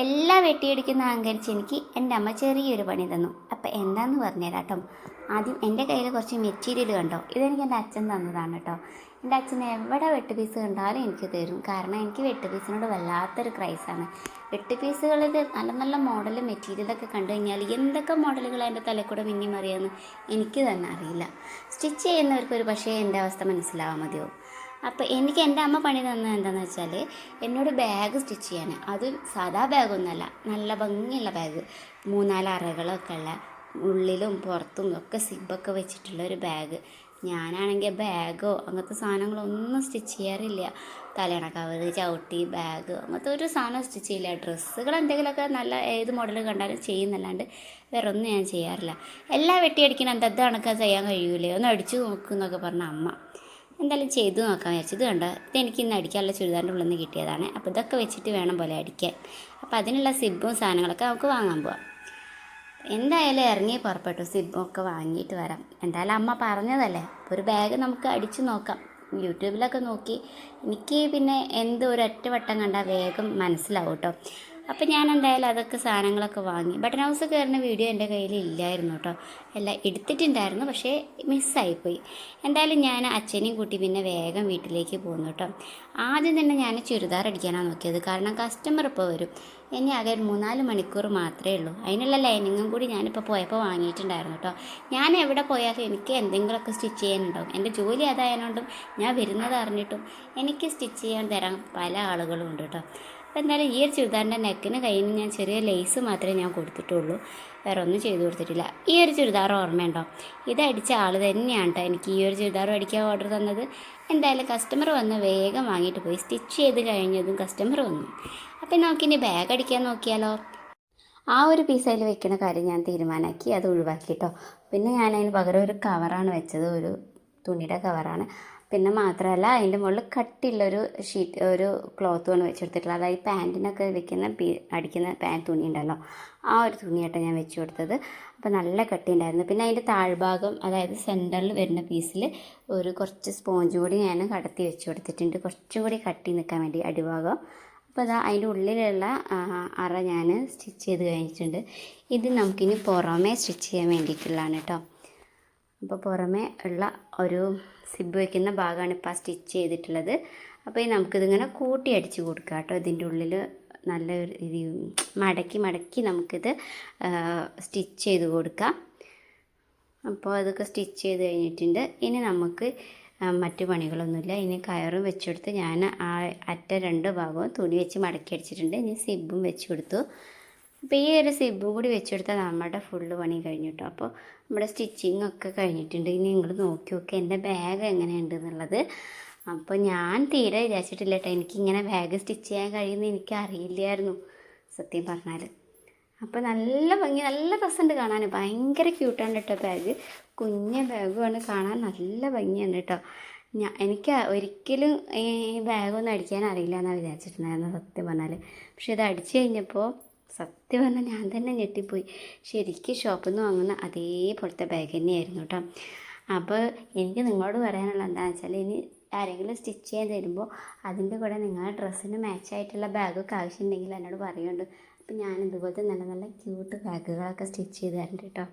എല്ലാ വെട്ടിയെടുക്കുന്ന അഹങ്കരിച്ച് എനിക്ക് എന്റെ അമ്മ ചെറിയൊരു പണി തന്നു. അപ്പം എന്താന്ന് പറഞ്ഞുതരാം കേട്ടോ ആദ്യം എന്റെ കയ്യിൽ കുറച്ച് മെറ്റീരിയൽ കണ്ടോ? ഇതെനിക്ക് എന്റെ അച്ഛൻ തന്നതാണ് കേട്ടോ. എന്റെ അച്ഛൻ എവിടെ വെട്ട് പീസ് കണ്ടാലും എനിക്ക് തരും. കാരണം എനിക്ക് വെട്ട് പീസിനോട് വല്ലാത്തൊരു ക്രൈസാണ് വെട്ട് പീസുകളിൽ നല്ല നല്ല മോഡൽ മെറ്റീരിയലൊക്കെ കണ്ടു കഴിഞ്ഞാൽ എന്തൊക്കെ മോഡലുകൾ എന്റെ തലക്കൂടെ കൂടെ മിന്നി മറിയാമെന്ന് എനിക്ക് തന്നെ അറിയില്ല. സ്റ്റിച്ച് ചെയ്യുന്നവർക്ക് ഒരു പക്ഷേ എന്റെ അവസ്ഥ മനസ്സിലാവാൻ മതിയോ അപ്പോൾ എനിക്ക് എന്റെ അമ്മ പണി തന്നത് എന്താണെന്ന് വെച്ചാൽ എന്നോട് ബാഗ് സ്റ്റിച്ച് ചെയ്യാൻ അത് സാധാ ബാഗൊന്നുമല്ല നല്ല ഭംഗിയുള്ള ബാഗ് മൂന്നാൽ അറകളൊക്കെ ഉള്ള ഉള്ളിലും പുറത്തും ഒക്കെ സിബൊക്കെ വെച്ചിട്ടുള്ള ഒരു ബാഗ് ഞാനാണെങ്കിൽ ബാഗോ അങ്ങനത്തെ സാധനങ്ങളൊന്നും സ്റ്റിച്ച് ചെയ്യാറില്ല. തലയണ കവർ ചവിട്ടി ബാഗ് അങ്ങനത്തെ ഒരു സാധനം സ്റ്റിച്ച് ചെയ്യില്ല. ഡ്രസ്സുകൾ എന്തെങ്കിലുമൊക്കെ നല്ല ഏത് മോഡൽ കണ്ടാലും ചെയ്യുന്നല്ലാണ്ട് വേറെ ഒന്നും ഞാൻ ചെയ്യാറില്ല. എല്ലാം വെട്ടിയടിക്കണം എന്താ കണക്കാ ചെയ്യാൻ കഴിയൂലേ? ഒന്ന് അടിച്ചു നോക്കുന്നൊക്കെ പറഞ്ഞ അമ്മ. എന്തായാലും ചെയ്തു നോക്കാൻ വിചാരിച്ചു. ഇത് കണ്ടോ? ഇത് എനിക്ക് ഇന്ന് അടിക്കാനുള്ള ചുരിദാറിന്റെ ഉള്ളിൽ നിന്ന് കിട്ടിയതാണ്. അപ്പോൾ ഇതൊക്കെ വെച്ചിട്ട് വേണം പോലെ അടിക്കാൻ. അപ്പോൾ അതിനുള്ള സിബും സാധനങ്ങളൊക്കെ നമുക്ക് വാങ്ങാൻ പോവാം. എന്തായാലും ഇറങ്ങി പുറപ്പെട്ടു. സിബും ഒക്കെ വാങ്ങിയിട്ട് വരാം. എന്തായാലും അമ്മ പറഞ്ഞതല്ലേ? ഒരു ബാഗ് നമുക്ക് അടിച്ചു നോക്കാം. യൂട്യൂബിലൊക്കെ നോക്കി. എനിക്ക് പിന്നെ എന്ത് ഒരൊറ്റ വട്ടം കണ്ടാൽ വേഗം മനസ്സിലാവും കേട്ടോ. അപ്പോൾ ഞാൻ എന്തായാലും അതൊക്കെ സാധനങ്ങളൊക്കെ വാങ്ങി. ബട്ടൺ ഹൗസ് കയറുന്ന വീഡിയോ എന്റെ കയ്യിൽ ഇല്ലായിരുന്നു കേട്ടോ എല്ലാം എടുത്തിട്ടുണ്ടായിരുന്നു പക്ഷേ മിസ്സായിപ്പോയി എന്തായാലും ഞാൻ അച്ഛനെയും കൂട്ടി പിന്നെ വേഗം വീട്ടിലേക്ക് പോന്നു കേട്ടോ ആദ്യം തന്നെ ഞാൻ ചുരിദാർ അടിക്കാനാണ് നോക്കിയത്. കാരണം കസ്റ്റമർ ഇപ്പോൾ വരും. ഇനി ആകെ ഒരു മൂന്നാൽ മണിക്കൂർ മാത്രമേ ഉള്ളൂ. അതിനുള്ള ലൈനിങ്ങും കൂടി ഞാനിപ്പോൾ പോയപ്പോൾ വാങ്ങിയിട്ടുണ്ടായിരുന്നു കേട്ടോ ഞാൻ എവിടെ പോയാലും എനിക്ക് എന്തെങ്കിലുമൊക്കെ സ്റ്റിച്ച് ചെയ്യാനുണ്ടാവും. എന്റെ ജോലി അതായതുകൊണ്ടും ഞാൻ വരുന്നത് അറിഞ്ഞിട്ടും എനിക്ക് സ്റ്റിച്ച് ചെയ്യാൻ തരാൻ പല ആളുകളും ഉണ്ട് കേട്ടോ അപ്പോൾ എന്തായാലും ഈ ഒരു ചുരിദാറിന്റെ നെക്കിന് കയ്യിൽ ഞാൻ ചെറിയ ലേസ് മാത്രമേ ഞാൻ കൊടുത്തിട്ടുള്ളൂ. വേറെ ഒന്നും ചെയ്തു കൊടുത്തിട്ടില്ല. ഈ ഒരു ചുരിദാർ ഓർമ്മയുണ്ടോ? ഇത് അടിച്ച ആൾ തന്നെയാണ് കേട്ടോ എനിക്ക് ഈ ഒരു ചുരിദാർ അടിക്കാൻ ഓർഡർ തന്നത്. എന്തായാലും കസ്റ്റമർ വന്ന് വേഗം വാങ്ങിയിട്ട് പോയി. സ്റ്റിച്ച് ചെയ്ത് കഴിഞ്ഞതും കസ്റ്റമർ വന്നു. അപ്പം നമുക്കിനി ബാഗ് അടിക്കാൻ നോക്കിയാലോ? ആ ഒരു പീസ് അതിൽ വെക്കുന്ന കാര്യം ഞാൻ തീരുമാനമാക്കി അത് ഒഴിവാക്കി കേട്ടോ പിന്നെ ഞാൻ അതിന് പകരം ഒരു കവറാണ് വെച്ചത്. ഒരു തുണിയുടെ കവറാണ് പിന്നെ മാത്രമല്ല അതിന്റെ മുകളിൽ കട്ടിയുള്ളൊരു ഷീറ്റ് ഒരു ക്ലോത്ത് ക്ലോത്തുമാണ് വെച്ചെടുത്തിട്ടുള്ളത്. അതായത് പാന്റിനൊക്കെ വെക്കുന്ന പീ അടിക്കുന്ന പാന്റ് തുണി ഉണ്ടല്ലോ ആ ഒരു തുണിയായിട്ടാണ് ഞാൻ വെച്ച് കൊടുത്തത്. അപ്പോൾ നല്ല കട്ടി ഉണ്ടായിരുന്നു പിന്നെ അതിന്റെ താഴ്ഭാഗം അതായത് സെന്ററിൽ വരുന്ന പീസിൽ ഒരു കുറച്ച് സ്പോഞ്ച് കൂടി ഞാൻ കടത്തി വെച്ച് കൊടുത്തിട്ടുണ്ട്. കുറച്ചും കൂടി കട്ടി നിൽക്കാൻ വേണ്ടി അടിഭാഗം. അപ്പോൾ അതാ അതിന്റെ ഉള്ളിലുള്ള അറ ഞാൻ സ്റ്റിച്ച് ചെയ്ത് കഴിഞ്ഞിട്ടുണ്ട്. ഇത് നമുക്കിനി പുറമേ സ്റ്റിച്ച് ചെയ്യാൻ വേണ്ടിയിട്ടുള്ളതാണ് കേട്ടോ. അപ്പോൾ പുറമേ ഉള്ള ഒരു സിബ് വയ്ക്കുന്ന ഭാഗമാണ് ഇപ്പോൾ സ്റ്റിച്ച് ചെയ്തിട്ടുള്ളത്. അപ്പോൾ നമുക്കിതിങ്ങനെ കൂട്ടി അടിച്ച് കൊടുക്കാം കേട്ടോ ഇതിന്റെ ഉള്ളിൽ നല്ല ഒരു മടക്കി മടക്കി നമുക്കിത് സ്റ്റിച്ച് ചെയ്ത് കൊടുക്കാം. അപ്പോൾ അതൊക്കെ സ്റ്റിച്ച് ചെയ്ത് കഴിഞ്ഞിട്ടുണ്ട്. ഇനി നമുക്ക് മറ്റു പണികളൊന്നുമില്ല. ഇനി കയറും വെച്ചെടുത്ത് ഞാൻ ആ അറ്റ രണ്ട് ഭാഗവും തുണി വെച്ച് മടക്കി അടിച്ചിട്ടുണ്ട്. ഇനി സിബും വെച്ച് കൊടുത്തു. അപ്പോൾ ഈ ഒരു സിബും കൂടി വെച്ചെടുത്താൽ നമ്മുടെ ഫുള്ള് പണി കഴിഞ്ഞു കേട്ടോ അപ്പോൾ നമ്മുടെ സ്റ്റിച്ചിങ് ഒക്കെ കഴിഞ്ഞിട്ടുണ്ട്. ഇനി നിങ്ങൾ നോക്കി നോക്കി എന്റെ ബാഗ് എങ്ങനെയുണ്ട് എന്നുള്ളത്. അപ്പോൾ ഞാൻ തീരെ വിചാരിച്ചിട്ടില്ല കേട്ടോ എനിക്കിങ്ങനെ ബാഗ് സ്റ്റിച്ച് ചെയ്യാൻ കഴിയുമെന്ന് എനിക്ക് അറിയില്ലായിരുന്നു. സത്യം പറഞ്ഞാൽ അപ്പോൾ നല്ല ഭംഗി നല്ല രസമുണ്ട് കാണാൻ ഭയങ്കര ക്യൂട്ടാണ് കേട്ടോ ബാഗ് കുഞ്ഞ ബാഗുമാണ് കാണാൻ നല്ല ഭംഗിയാണ് കേട്ടോ ഞാൻ എനിക്ക് ഒരിക്കലും ഈ ബാഗൊന്നും അടിക്കാൻ അറിയില്ല എന്നാണ് വിചാരിച്ചിട്ടുണ്ടായിരുന്നത് സത്യം പറഞ്ഞാൽ പക്ഷേ ഇത് അടിച്ചു കഴിഞ്ഞപ്പോൾ സത്യം പറഞ്ഞാൽ ഞാൻ തന്നെ ഞെട്ടിപ്പോയി. ശരിക്കും ഷോപ്പിൽ നിന്ന് വാങ്ങുന്ന അതേപോലത്തെ ബാഗ് തന്നെയായിരുന്നു കേട്ടോ. അപ്പോൾ എനിക്ക് നിങ്ങളോട് പറയാനുള്ള എന്താണെന്ന് വെച്ചാൽ ഇനി ആരെങ്കിലും സ്റ്റിച്ച് ചെയ്യാൻ തരുമ്പോൾ അതിന്റെ കൂടെ നിങ്ങളുടെ ഡ്രസ്സിന് മാച്ചായിട്ടുള്ള ബാഗൊക്കെ ആവശ്യമുണ്ടെങ്കിൽ എന്നോട് പറയുന്നുണ്ട് അപ്പോൾ ഞാൻ ഇതുപോലത്തെ നല്ല നല്ല ക്യൂട്ട് ബാഗുകളൊക്കെ സ്റ്റിച്ച് ചെയ്ത് തരുന്നുണ്ട് കേട്ടോ.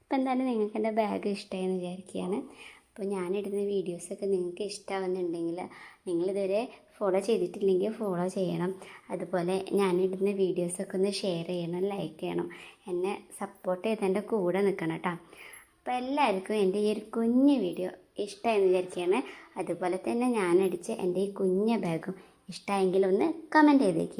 അപ്പോൾ എന്തായാലും നിങ്ങൾക്ക് എന്റെ ബാഗ് ഇഷ്ടമായെന്ന് വിചാരിക്കുകയാണ് അപ്പോൾ ഞാനിടുന്ന വീഡിയോസൊക്കെ നിങ്ങൾക്ക് ഇഷ്ടമാവുന്നുണ്ടെങ്കിൽ നിങ്ങളിതുവരെ ഫോളോ ചെയ്തിട്ടില്ലെങ്കിൽ ഫോളോ ചെയ്യണം. അതുപോലെ ഞാനിടുന്ന വീഡിയോസൊക്കെ ഒന്ന് ഷെയർ ചെയ്യണം ലൈക്ക് ചെയ്യണം. എന്നെ സപ്പോർട്ട് ചെയ്ത് എന്റെ കൂടെ നിൽക്കണം കേട്ടോ. അപ്പോൾ എല്ലാവർക്കും എന്റെ ഈ ഒരു കുഞ്ഞ് വീഡിയോ ഇഷ്ടമായെന്ന് വിചാരിക്കുകയാണ്. അതുപോലെ തന്നെ ഞാനടിച്ച എന്റെ ഈ കുഞ്ഞ ബാഗും ഇഷ്ടമായെങ്കിൽ ഒന്ന് കമന്റ് ചെയ്തേക്ക്.